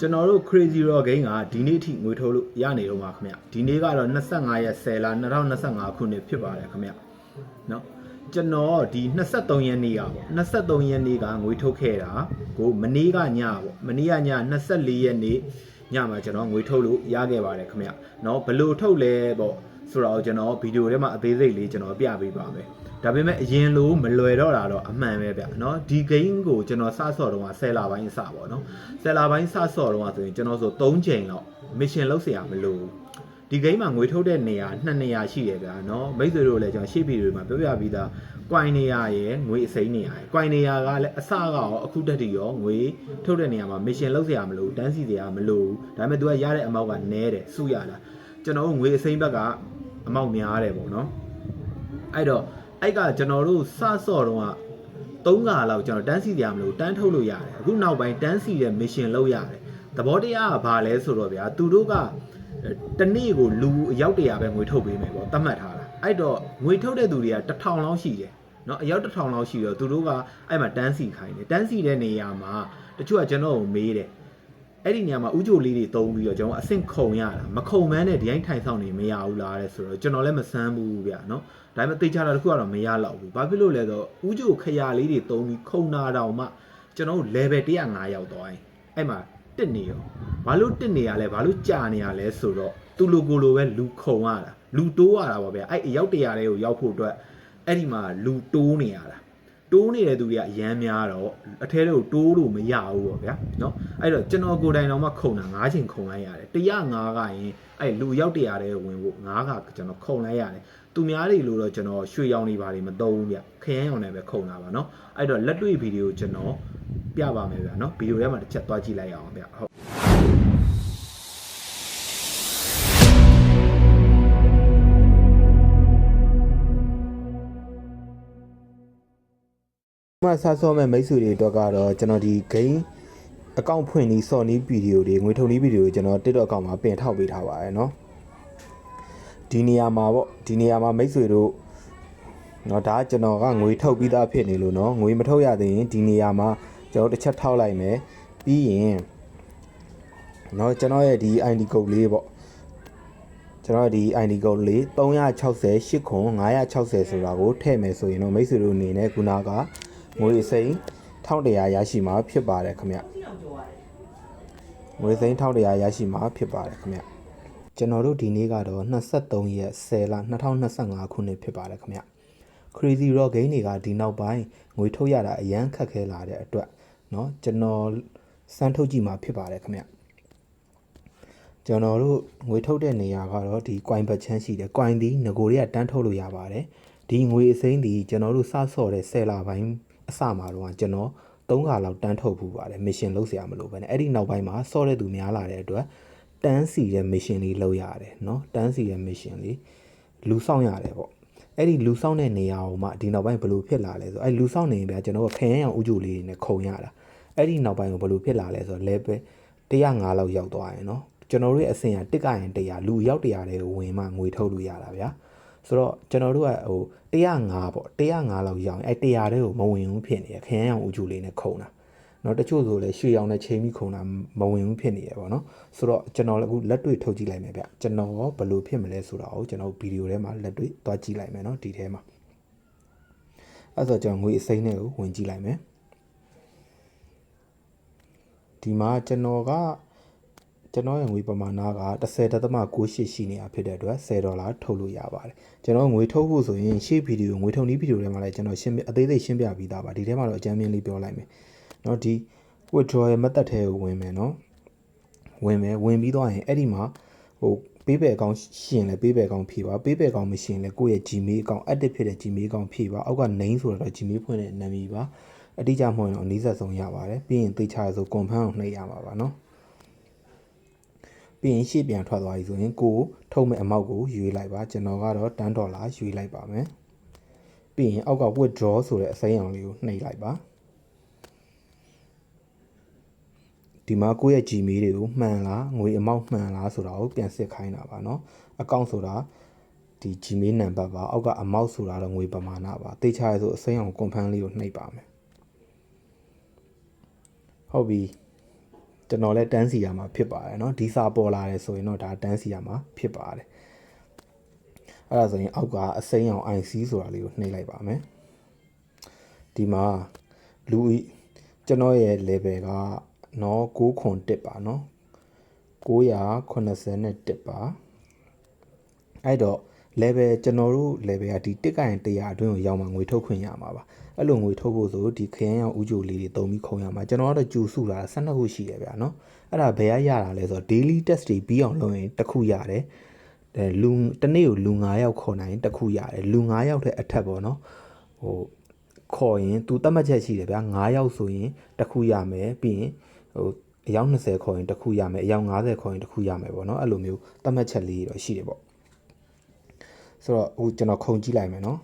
ကျွန်တော်တို့ crazy rock game ကဒီနေ့ထိငွေထုတ်လို့ရနေတော့မှာခင်ဗျဒီနေ့ကတော့25ရက်10လ2025ခုနှစ်ဖြစ်ပါတယ်ခင်ဗျเนาะကျွန်တော်ဒီ23ရက်နေ့ကပေါ့23ရက်နေ့ကငွေထုတ်ခဲ့တာကိုမနေ့ကညပေါ့မနေ့ကည24ရက်နေ့ညမှာကျွန်တော်ငွေထုတ်လို့ရခဲ့ပါတယ်ခင်ဗျเนาะဘယ်လိုထုတ်လဲပေါ့ဆိုတော့ကျွန်တော်ဗီဒီယိုထဲမှာအသေးစိတ်လေးကျွန်တော်ပြပေးပါမယ် ဒါပေမဲ့အရင်လိုမလွယ်တော့တာတော့အမှန်ပဲဗျเนาะဒီ game ကိုကျွန်တော်စဆော့တော့က10လပိုင်းစပေါ့เนาะ10လပိုင်းစဆော့တော့ကဆိုရင်ကျွန်တော်ဆို3ချိန်လောက် mission လုပ်เสียမလို့ဒီ game မှာငွေထုတ်တဲ့နေရာနှစ်နေရာရှိတယ်ဗျာเนาะမိတ်ဆွေတို့လည်းကျွန်တော်ရှေ့ဗီဒီယိုမှာပြောပြပြီးသား coin နေရာရယ်ငွေအစိမ်းနေရာရယ် coin နေရာကလည်းအစကရောအခုတက်တီရောငွေထုတ်တဲ့နေရာမှာ mission လုပ်เสียမလို့တန်းစီเสียမလို့ဒါပေမဲ့ तू ကရတဲ့အမောက်ကနည်းတယ်စုရတာကျွန်တော်တို့ငွေအစိမ်းဘက်ကအမောက်များတယ်ပေါ့เนาะအဲ့တော့ အဲ့ကကျွန်တော်တို့စဆော့တော့က3ခါလောက်ကျွန်တော်တန်းစီရမလို့တန်းထုတ်လို့ရတယ်အခုနောက်ပိုင်းတန်းစီတဲ့ mission လုပ်ရတယ်သဘောတရားကဘာလဲဆိုတော့ဗျာသူတို့ကတနေ့ကိုလူအယောက်တရာပဲငွေထုတ်ပေးမယ်ပေါ့သတ်မှတ်ထားတာအဲ့တော့ငွေထုတ်တဲ့သူတွေကတစ်ထောင်လောက်ရှိတယ်နော်အယောက်တစ်ထောင်လောက်ရှိတော့သူတို့ကအဲ့မှာတန်းစီခိုင်းတယ်တန်းစီတဲ့နေရာမှာတချို့ကကျွန်တော်ကိုမေးတယ် အဲ့ဒီနေရာမှာဥကြိုလေးတွေတုံးပြီးတော့ကျွန်တော်အဆင့်ခုံရတာမခုံမန်းနဲ့ဒီတိုင်းထိုင်ဆောင်နေမရဘူးလားတဲ့ဆိုတော့ကျွန်တော်လည်းမဆန်းဘူးဗျာနော်ဒါပေမဲ့သိချတာတစ်ခုကတော့မရတော့ဘူးဘာဖြစ်လို့လဲဆိုတော့ဥကြိုခရလေးတွေတုံးပြီးခုံနာတောင်မှကျွန်တော် level 105ရောက်သွားရင်အဲ့မှာတက်နေရောဘာလို့တက်နေရလဲဘာလို့ကြာနေရလဲဆိုတော့သူ့လိုကိုလိုပဲလူခုံရတာလူတိုးရတာပေါ့ဗျာအဲ့အရောက်တရာတွေကိုရောက်ဖို့အတွက်အဲ့ဒီမှာလူတိုးနေရတာ တိုးနေတဲ့သူတွေကအရန်များတော့အထဲတွေကိုတိုးလို့မရဘူးပေါ့ဗျာเนาะအဲ့တော့ကျွန်တော်ကိုယ်တိုင်တော့မှခုံတာ၅ချိန်ခုံလိုက်ရတယ်105ကရင်အဲ့လူရောက်တရာတဲ့ဝင်ဖို့9ကကျွန်တော်ခုံလိုက်ရတယ်သူများတွေလို့တော့ကျွန်တော်ရွှေရောင်နေပါလိမသုံးဘူးဗျခရမ်းရောင်နဲ့ပဲခုံတာပါเนาะအဲ့တော့လက်တွေ့ဗီဒီယိုကျွန်တော်ပြပါမယ်ဗျာเนาะဗီဒီယိုထဲမှာတစ်ချက်သွားကြည့်လိုက်အောင်ဗျာဟုတ် မှဆာဆောမဲ့မိတ်ဆွေတွေအတွက်ကတော့ကျွန်တော်ဒီ game အကောင့်ဖွင့်ပြီးစော်နီးဗီဒီယိုတွေငွေထုံနီးဗီဒီယိုတွေကျွန်တော် TikTok အကောင့်မှာပြင်ထောက်ပေးထားပါရယ်เนาะဒီနေရာမှာပေါ့ဒီနေရာမှာမိတ်ဆွေတို့เนาะဒါကကျွန်တော်ကငွေထုတ်ပြီးသားဖြစ်နေလို့เนาะငွေမထုတ်ရသေးရင်ဒီနေရာမှာကျွန်တော်တစ်ချက်ထောက်လိုက်မယ်ပြီးရင်เนาะကျွန်တော်ရဲ့ဒီ ID code လေးပေါ့ကျွန်တော်ဒီ ID code လေး360 8ခွန်960ဆိုတာကိုထည့်မယ်ဆိုရင်တော့မိတ်ဆွေတို့အနေနဲ့ခုနက ငွေစိမ်း1100ရရှိမှာဖြစ်ပါတယ်ခင်ဗျငွေစိမ်း1100ရရှိမှာဖြစ်ပါတယ်ခင်ဗျကျွန်တော်တို့ဒီနေ့ကတော့23ရက်10လ2025ခုနှစ်ဖြစ်ပါတယ်ခင်ဗျ Crazy Rock Game တွေကဒီနောက်ပိုင်းငွေထုတ်ရတာအရန်ခက်ခဲလာတဲ့အတွက်เนาะကျွန်တော်စမ်းထုတ်ကြည့်မှာဖြစ်ပါတယ်ခင်ဗျကျွန်တော်တို့ငွေထုတ်တဲ့နေရာကတော့ဒီ coin ဘတ်ချမ်းရှိတယ် coin ဒီငကိုတွေကတန်းထုတ်လို့ရပါတယ်ဒီငွေအစိမ်းဒီကျွန်တော်တို့စဆော့တဲ့10လပိုင်း အစမှာတော့ကျွန်တော်3ခါလောက်တန်းထုတ်ဘူးပါတယ် mission လုပ်เสียမလို့ပဲねအဲ့ဒီနောက်ပိုင်းမှာဆော့တဲ့သူများလာတဲ့အတွက်တန်းစီတဲ့ mission လေးလုပ်ရတယ်เนาะတန်းစီတဲ့ mission လေးလူဆောင်ရတယ်ပေါ့အဲ့ဒီလူဆောင်တဲ့နေရာကိုမှဒီနောက်ပိုင်းဘယ်လိုဖြစ်လာလဲဆိုအဲ့လူဆောင်နေရင်ဗျာကျွန်တော်ကခရမ်းရောင်ဥကြိုလေးတွေနဲ့ခုံရတာအဲ့ဒီနောက်ပိုင်းကိုဘယ်လိုဖြစ်လာလဲဆိုတော့ level 105လောက်ရောက်သွားရင်เนาะကျွန်တော်တို့ရဲ့အဆင့်ကတစ်ကရင်100လူရောက်100တဲ့ဝင်မှငွေထုတ်လို့ရတာဗျာ ဆိုတော့ကျွန်တော်တို့ကဟို105ပေါ့105လောက်ရအောင်အဲ့100တဲ့ကိုမဝင်ဘူးဖြစ်နေရခရမ်းအောင်အကျူလေးနဲ့ခုံတာနော်တချို့ဆိုလည်းရွှေရောင်နဲ့ချိန်ပြီးခုံတာမဝင်ဘူးဖြစ်နေရပေါ့နော်ဆိုတော့ကျွန်တော်လည်းအခုလက်တွေ့ထုတ်ကြည့်လိုက်မယ်ဗျကျွန်တော်ဘယ်လိုဖြစ်မလဲဆိုတာကိုကျွန်တော်ဗီဒီယိုထဲမှာလက်တွေ့သွားကြည့်လိုက်မယ်နော်ဒီထဲမှာအဲ့ဆိုကျွန်တော်ငွေအစိမ်းနဲ့ကိုဝင်ကြည့်လိုက်မယ်ဒီမှာကျွန်တော်က ကျွန်တော်ရဲ့ငွေပမာဏက10.98ရှိနေတာဖြစ်တဲ့အတွက်10ဒေါ်လာထုတ်လို့ရပါတယ်ကျွန်တော်ငွေထုတ်ဖို့ဆိုရင်ရှေ့ဗီဒီယိုငွေထုတ်နည်းဗီဒီယိုထဲမှာလည်းကျွန်တော်ရှင်းပြအသေးစိတ်ရှင်းပြပြီးသားပါဒီထဲမှာတော့အကြမ်းမြင်လေးပြောလိုက်မယ်เนาะဒီ withdrawal method ထဲကိုဝင်မယ်เนาะဝင်မယ်ဝင်ပြီးတော့ရင်အဲ့ဒီမှာဟိုပေးပယ်အကောင့်ရှိရင်လည်းပေးပယ်အကောင့်ဖြည့်ပါပေးပယ်အကောင့်မရှိရင်လည်းကိုယ့်ရဲ့ Gmail အကောင့် active ဖြစ်တဲ့ Gmail အကောင့်ဖြည့်ပါအောက်က name ဆိုတော့ Gmail ဖွင့်တဲ့နာမည်ပါအတိအကျမဟုတ်ရင်တော့အနည်းဆက်ဆုံးရပါတယ်ပြီးရင်သေချာဆို confirm ကိုနှိပ်ရမှာပါเนาะ ပြီးရင်ရှေ့ပြန်ထွက်သွားပြီဆိုရင်ကိုထုတ်မဲ့အမောက်ကိုယူလိုက်ပါကျွန်တော်ကတော့10ဒေါ်လာယူလိုက်ပါမယ်ပြီးရင်အောက်က withdraw ဆိုတဲ့အစိမ်းအောင်လေးကိုနှိပ်လိုက်ပါဒီမှာကိုယ့်ရဲ့ Gmail တွေကိုမှန်လားငွေအမောက်မှန်လားဆိုတာကိုပြန်စစ်ခိုင်းတာပါเนาะအကောင့်ဆိုတာဒီ Gmail နံပါတ်ပါအောက်က amount ဆိုတာတော့ငွေပမာဏပါတေချာရဆိုအစိမ်းအောင် confirm လေးကိုနှိပ်ပါမယ်ဟုတ်ပြီ ကျွန်တော်လည်းတန်းစီရမှာဖြစ်ပါတယ်เนาะဒီစာပေါ်လာတယ်ဆိုရင်တော့ဒါတန်းစီရမှာဖြစ်ပါတယ်အဲ့ဒါဆိုရင်အောက်ကအစိမ်းအောင် IC ဆိုတာလေးကိုနှိပ်လိုက်ပါမယ်ဒီမှာလူဤကျွန်တော်ရဲ့ level ကเนาะ6ခွန်1ပါเนาะ981ပါအဲ့တော့ level ကျွန်တော်တို့ level ကဒီတစ်ကရင်100အတွင်းကိုရောက်မှငွေထုတ်ခွင့်ရမှာပါအဲ့လိုငွေထုတ်ဖို့ဆိုဒီခရမ်းရောင်ဥကြိုလေးတွေတုံပြီးခုံရမှာကျွန်တော်ကတော့ကြူစုလာ12ခုရှိတယ်ဗျာနော်အဲ့ဒါဘယ်ရရတာလဲဆိုတော့ daily test တွေပြီးအောင်လုပ်ရင်တစ်ခုရတယ်အဲလူတနေ့ကိုလူ9ယောက်ခေါ်နိုင်တစ်ခုရတယ်လူ9ယောက်ထက်အထက်ပေါ့နော်ဟိုခေါ်ရင်သူတတ်မှတ်ချက်ရှိတယ်ဗျာ9ယောက်ဆိုရင်တစ်ခုရမယ်ပြီးရင်ဟိုအယောက်20ခေါ်ရင်တစ်ခုရမယ်အယောက်50ခေါ်ရင်တစ်ခုရမယ်ပေါ့နော်အဲ့လိုမျိုးတတ်မှတ်ချက်လေးတော့ရှိတယ်ပေါ့ ဆိုတော့အခုကျွန်တော်ခုံကြည့်လိုက်မယ်နော်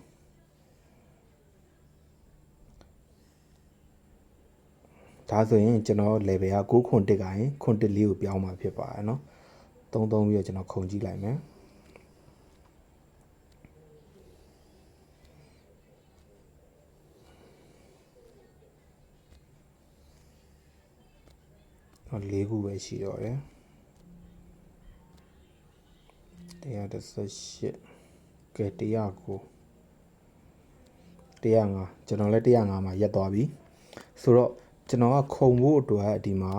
ဒါဆိုရင်ကျွန်တော် level က6ခွန်1ကရင်ခွန်1လေးကိုပြောင်းมาဖြစ်ပါတယ်เนาะသုံးသုံးပြီးတော့ကျွန်တော်ခုံကြည့်လိုက်မယ်တော့၄ခုပဲရှိတော့တယ်138 ကဲ109 105ကျွန်တော်လည်း105မှာရက်သွားပြီဆိုတော့ကျွန်တော်ကခုံဖို့အတွက်ဒီမှာ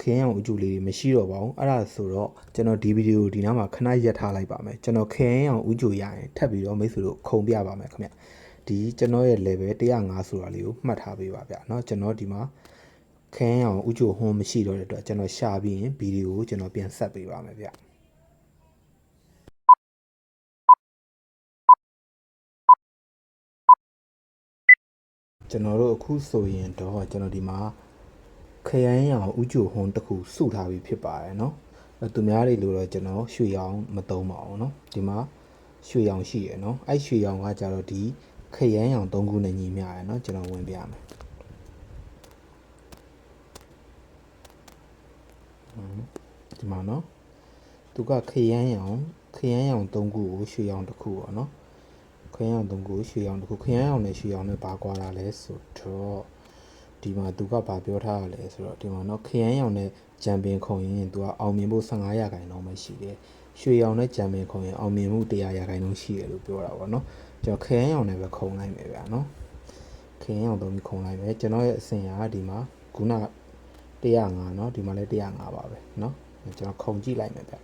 ခင်းအောင်အကျူလေးတွေမရှိတော့ပါဘူးအဲ့ဒါဆိုတော့ကျွန်တော်ဒီဗီဒီယိုဒီနားမှာခဏရက်ထားလိုက်ပါမယ်ကျွန်တော်ခင်းအောင်ဥကျူရရင်ထပ်ပြီးတော့မိတ်ဆွေတို့ခုံပြပါမယ်ခင်ဗျဒီကျွန်တော်ရဲ့ level 105ဆိုတာလေးကိုမှတ်ထားပေးပါဗျเนาะကျွန်တော်ဒီမှာခင်းအောင်ဥကျူဟွန်းမရှိတော့တဲ့အတွက်ကျွန်တော်ရှာပြီးရင်ဗီဒီယိုကိုကျွန်တော်ပြန်ဆက်ပေးပါမယ်ဗျ ကျွန်တော်တို့အခုဆိုရင်တော့ကျွန်တော်ဒီမှာခရမ်းရောင်ဥကြိုဟွန်းတစ်ခုစုထားပြီးဖြစ်ပါတယ်เนาะအဲသူများတွေလို့တော့ကျွန်တော်ရွှေရောင်မသုံးပါဘူးเนาะဒီမှာရွှေရောင်ရှိရယ်เนาะအဲ့ရွှေရောင်ကကြတော့ဒီခရမ်းရောင်၃ခုနဲ့ညီမျှရယ်เนาะကျွန်တော်ဝင်ပြမယ်ဟွန်းဒီမှာเนาะသူကခရမ်းရောင်ခရမ်းရောင်၃ခုကိုရွှေရောင်တစ်ခုပေါ့เนาะ ခရမ်းအောင်သုံးခုရွှေအောင်တစ်ခုခရမ်းအောင်နဲ့ရွှေအောင်နဲ့ဘာကွာလာလဲဆိုတော့ဒီမှာသူကဘာပြောထားရလဲဆိုတော့ဒီမှာတော့ခရမ်းအောင်နဲ့ဂျမ်ပင်ခုံရင်သူကအောင်မြင်ဖို့15ရာခိုင်နှုန်းပဲရှိတယ်ရွှေအောင်နဲ့ဂျမ်ပင်ခုံရင်အောင်မြင်မှု100ရာခိုင်နှုန်းရှိတယ်လို့ပြောတာပေါ့နော်ကျွန်တော်ခရမ်းအောင်နဲ့ပဲခုံလိုက်မယ်ဗျာနော်ခရမ်းအောင်သုံးပြီးခုံလိုက်မယ်ကျွန်တော်ရဲ့အစင်ကဒီမှာခုန105เนาะဒီမှာလည်း105ပါပဲเนาะကျွန်တော်ခုံကြည့်လိုက်မယ်ဗျ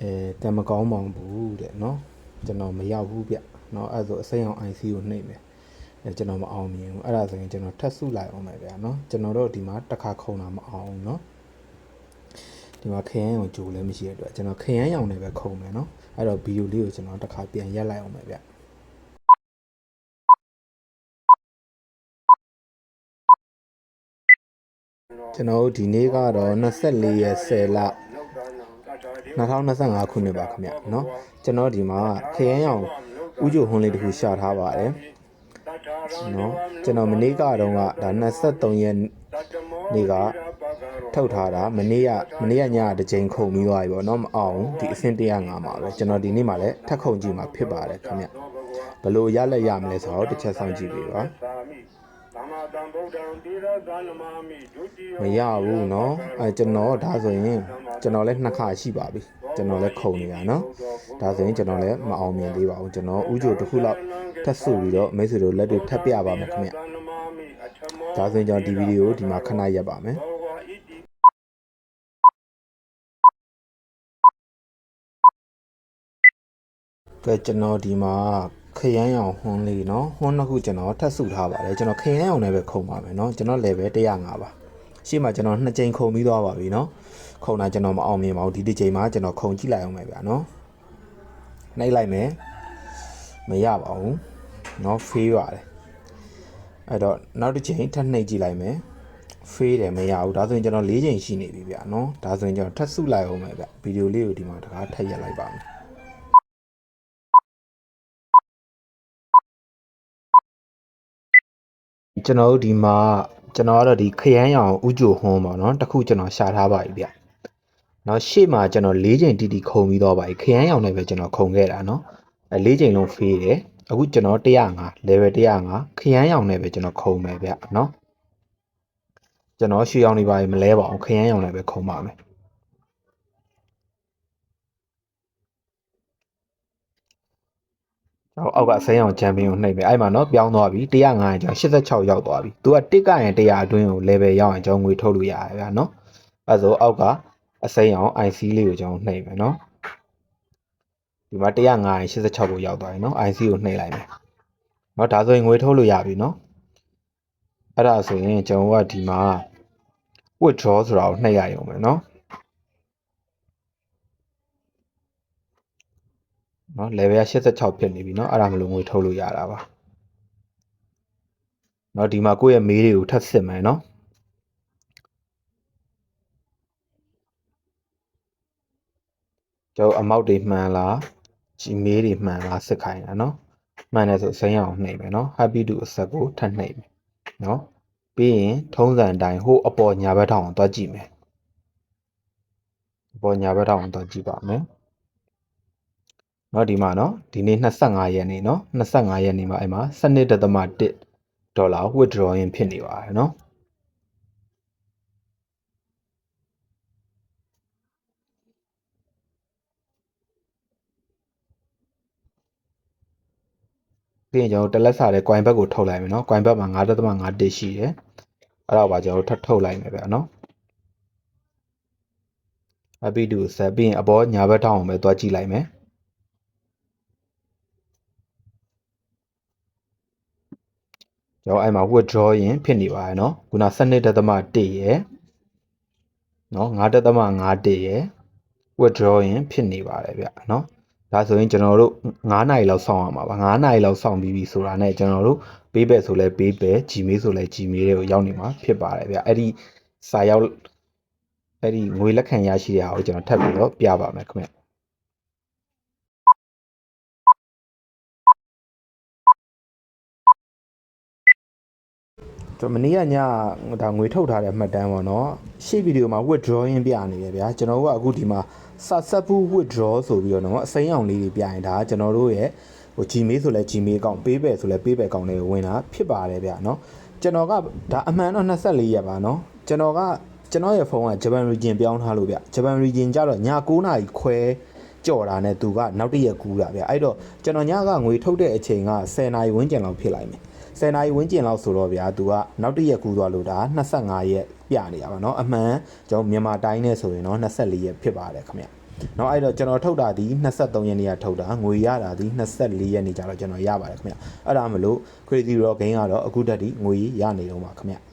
အဲတမကောင်းမောင်ဘူးတဲ့เนาะ ကျွန်တော်မရောက်ဘူးဗျเนาะအဲ့ဒါဆိုအစိမ်းအောင် IC ကိုနှိပ်မယ်အဲကျွန်တော်မအောင်မြင်ဘူးအဲ့ဒါဆိုရင်ကျွန်တော်ထပ်စုလိုက်အောင်မယ်ဗျာเนาะကျွန်တော်တို့ဒီမှာတစ်ခါခုံတာမအောင်เนาะဒီမှာခရမ်းရောင်ကြိုလည်းမရှိတဲ့အတွက်ကျွန်တော်ခရမ်းရောင်နဲ့ပဲခုံမယ်เนาะအဲ့တော့ဗီဒီယိုလေးကိုကျွန်တော်တစ်ခါပြန်ရက်လိုက်အောင်မယ်ဗျကျွန်တော်တို့ဒီနေ့ကတော့24ရက်10လ 2025ခုနှစ်ပါခင်ဗျเนาะကျွန်တော်ဒီမှာခရမ်းရောင်ဥကြိုဟွန်းလေးတစ်ခုရှာထားပါတယ်เนาะကျွန်တော်မနေ့ကတော့ကဒါ23ရက်နေ့ကထုတ်ထားတာမနေ့ကမနေ့ကညတစ်ချိန်ခုံပြီးသွားပြီပေါ့เนาะမအောင်ဒီအဆင့်105မှာပဲကျွန်တော်ဒီနေ့မှလည်းထပ်ခုံကြည့်မှာဖြစ်ပါတယ်ခင်ဗျဘယ်လိုရလက်ရမလဲဆိုတော့တစ်ချက်ဆောင်ကြည့်ပေးပါ မရဘူးเนาะအဲကျွန်တော်ဒါဆိုရင်ကျွန်တော်လည်းနှစ်ခါရှိပါပြီကျွန်တော်လည်းခုံနေတာเนาะဒါဆိုရင်ကျွန်တော်လည်းမအောင်မြင်သေးပါဘူးကျွန်တော်ဥကြိုတစ်ခုလောက်ထပ်စုပြီးတော့မိတ်ဆွေတို့လက်တွေထပ်ပြပါမယ်ခင်ဗျဒါဆိုရင်ကျွန်တော်ဒီဗီဒီယိုကိုဒီမှာခဏရပ်ပါမယ်ကဲကျွန်တော်ဒီမှာ ခရမ်းရောင်ဟွန်းလေးเนาะဟွန်းနှစ်ခုကျွန်တော်ထပ်စုထားပါတယ်ကျွန်တော်ခရမ်းရောင်နဲ့ပဲခုံပါမယ်เนาะကျွန်တော် level 105ပါရှေ့မှာကျွန်တော်နှစ်ကြိမ်ခုံပြီးသွားပါပြီเนาะခုံတာကျွန်တော်မအောင်မြင်ပါဘူးဒီတစ်ကြိမ်မှာကျွန်တော်ခုံကြည့်လိုက်အောင်မယ်ဗျာเนาะနှိပ်လိုက်မယ်မရပါဘူးเนาะဖေးပါတယ်အဲ့တော့နောက်တစ်ချိန်ထပ်နှိပ်ကြည့်လိုက်မယ်ဖေးတယ်မရဘူးဒါဆိုရင်ကျွန်တော်၄ချိန်ရှိနေပြီဗျာเนาะဒါဆိုရင်ကျွန်တော်ထပ်စုလိုက်အောင်မယ်ဗျဗီဒီယိုလေးကိုဒီမှာတကားထပ်ရက်လိုက်ပါမယ် ကျွန်တော်တို့ဒီမှာကျွန်တော်ကတော့ဒီခရမ်းရောင်ဥကြိုဟွန်းပေါ့နော်တခုကျွန်တော်ရှာထားပါပြီဗျနော်ရှေ့မှာကျွန်တော်၄ချိန်တီတီခုံပြီးတော့ပါပြီခရမ်းရောင်နဲ့ပဲကျွန်တော်ခုံခဲ့တာနော်အဲ၄ချိန်လုံးဖေးတယ်အခုကျွန်တော်105 level 105ခရမ်းရောင်နဲ့ပဲကျွန်တော်ခုံမယ်ဗျနော်ကျွန်တော်ရွှေရောင်တွေပါမလဲပါအောင်ခရမ်းရောင်နဲ့ပဲခုံပါမယ် န်တော်အောက်ကအစိမ်းအောင်ချန်ပီယံကိုနှိပ်မယ်အဲ့မှာနော်ပြောင်းသွားပြီ105ရင်ကျွန်တော်86ရောက်သွားပြီသူကတစ်ကရင်100အတွင်းကို level ရောက်ရင်ကျွန်တော်ငွေထုတ်လို့ရတယ်ဗျာနော်အဲ့ဆိုအောက်ကအစိမ်းအောင် IC လေးကိုကျွန်တော်နှိပ်မယ်နော်ဒီမှာ105ရင်86ကိုရောက်သွားပြီနော် IC ကိုနှိပ်လိုက်မယ်နော်ဒါဆိုရင်ငွေထုတ်လို့ရပြီနော်အဲ့ဒါဆိုရင်ကျွန်တော်ကဒီမှာ withdraw ဆိုတာကိုနှိပ်ရရုံပဲเနော် level က86ဖြစ်နေပြီနော်အဲ့ဒါမလို့ငွေထုတ်လို့ရတာပါနော်ဒီမှာကိုယ့်ရဲ့မေးတွေကိုထပ်စစ်မယ်နော်ကျောအမောက်တွေမှန်လားဂျီမေးတွေမှန်လားစစ်ခိုင်းတာနော်မှန်တယ်ဆိုစိမ်းအောင်နှိပ်မယ်နော် happy to အဆက်ကိုထပ်နှိပ်မယ်နော်ပြီးရင်ထုံးစံအတိုင်းဟိုအပေါ်ညာဘက်ထောင်အောင်တွားကြည့်မယ်အပေါ်ညာဘက်ထောင်အောင်တွားကြည့်ပါမယ် เนาะဒီမှာเนาะဒီနေ့25ရက်နေ့เนาะ25ရက်နေ့မှာအဲ့မှာ12.1ဒေါ်လာ withdrawing ဖြစ်နေပါတယ်เนาะပြီးရင်ကျွန်တော်တလက်စာတဲ့ coin back ကိုထုတ်လိုက်မယ်เนาะ coin back မှာ9.5တစ်ရှိတယ်အဲ့တော့ပါကျွန်တော်ထပ်ထုတ်လိုက်မယ်ဗျာเนาะ happy to set ပြီးရင်အပေါ်ညာဘက်ထောင်ကိုပဲသွားကြည့်လိုက်မယ် ရောအဲ့မှာ withdraw ရင်ဖြစ်နေပါတယ်နော်ခုန12.1ရယ်နော်9.51ရယ် withdraw ရင်ဖြစ်နေပါတယ်ဗျနော်ဒါဆိုရင်ကျွန်တော်တို့9နိုင်လောက်စောင့်ရမှာပါ9နိုင်လောက်စောင့်ပြီးပြီဆိုတာနဲ့ကျွန်တော်တို့ပေးပဲဆိုလဲပေးပဲជីမေးဆိုလဲជីမေးတွေကိုရောက်နေမှာဖြစ်ပါတယ်ဗျအဲ့ဒီစာရောက်အဲ့ဒီငွေလက်ခံရရှိတဲ့ဟာကိုကျွန်တော်ထပ်ပြီးတော့ပြပါမယ်ခင်ဗျ ကျွန်တော်မနေ့ကညဒါငွေထုတ်ထားတဲ့မှတ်တမ်းပေါ့နော်ရှေ့ဗီဒီယိုမှာ withdrawing ပြနေတယ်ဗျာကျွန်တော်တို့ကအခုဒီမှာစာဆက်ဘူး withdraw ဆိုပြီးတော့နော်အစိမ်းအောင်လေးတွေပြရင်ဒါကျွန်တော်တို့ရဲ့ဟို Gmail ဆိုလဲ Gmail အကောင့် PayPal ဆိုလဲ PayPal အကောင့်လေးဝင်တာဖြစ်ပါတယ်ဗျာနော်ကျွန်တော်ကဒါအမှန်တော့24ရက်ပါနော်ကျွန်တော်ကကျွန်တော်ရဲ့ဖုန်းက Japan region ပြောင်းထားလို့ဗျ Japan region ကြတော့ည9နာရီခွဲကြော်တာနဲ့သူကနောက်တစ်ရက်ကူးတာဗျအဲ့တော့ကျွန်တော်ညကငွေထုတ်တဲ့အချိန်က10နာရီဝန်းကျင်လောက်ဖြစ်လိုက်မယ် 10နာရီဝန်းကျင်လောက်ဆိုတော့ဗျာသူကနောက်တစ်ရက်ကူးသွားလို့ဒါ25ရက်ပြနေတာပါเนาะအမှန်ကျွန်တော်မြန်မာတိုင်းနဲ့ဆိုရင်တော့24ရက်ဖြစ်ပါတယ်ခင်ဗျเนาะအဲ့တော့ကျွန်တော်ထုတ်တာဒီ23ရက်နေ့ကထုတ်တာငွေရတာဒီ24ရက်နေ့ကျတော့ကျွန်တော်ရပါတယ်ခင်ဗျအဲ့ဒါမလို့ crazy rock game ကတော့အခုတက်ဒီငွေရနေတော့ပါခင်ဗျ